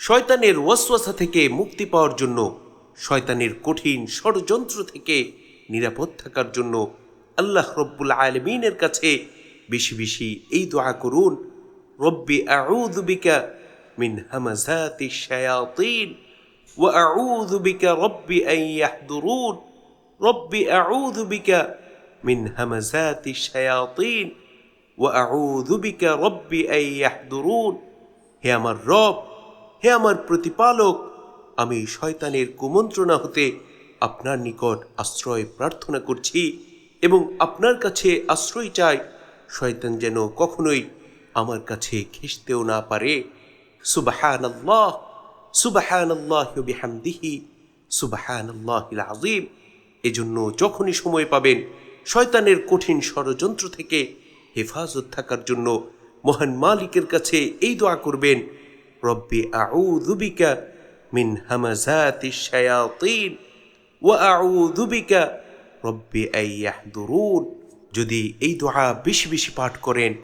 শয়তানের ওয়াসওয়াসা থেকে মুক্তি পাওয়ার জন্য, শয়তানের কঠিন ষড়যন্ত্র থেকে নিরাপদ থাকার জন্য আল্লাহ রব্বুল আলমিনের কাছে বেশি বেশি এই দোয়া করুন, রব্বি আউযু বিকা মিন হামাজাতি শায়াতিন আউযু বিকা মিন হামাজাতি শায়াতিন ওয়া আউযু বিকা রব্বি আন ইয়াহদুরুন। হে আমার রব হে আমার প্রতিপালক, আমি শয়তানের কুমন্ত্রণা হতে আপনার নিকট আশ্রয় প্রার্থনা করছি এবং আপনার কাছে আশ্রয় চাই। শয়তান যেন কখনোই আমার কাছে ঘেসতেও না পারে। সুবাহান আল্লাহ সুবাহান আজিম এজন্য যখনই সময় পাবেন, শয়তানের কঠিন ষড়যন্ত্র থেকে হেফাজত থাকার জন্য মহান মালিকের কাছে এই দোয়া করবেন। রব্বি আউযু বিকা মিন হামাজাতি শায়াতিন ওয়া আউযু বিকা রব্বি আন ইয়াহদুরুন। যদি এই দোয়া বেশি বেশি পাঠ করেন,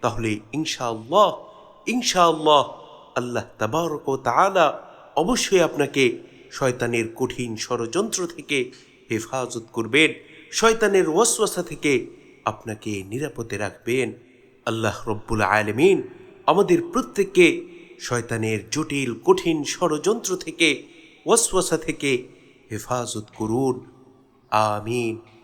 তাহলে ইনশাআল্লাহ ইনশাআল্লাহ আল্লাহ তাবারক ও তাআলা অবশ্যই আপনাকে শয়তানের কঠিন ষড়যন্ত্র থেকে হেফাজত করবেন, শয়তানের ওয়াসওয়াসা থেকে আপনাকে নিরাপদে রাখবেন। আল্লাহ রব্বুল আলমিন আমাদের প্রত্যেককে শয়তানের জটিল কঠিন ষড়যন্ত্র থেকে ওয়াসওয়াসা থেকে হেফাজত করুন। আমিন।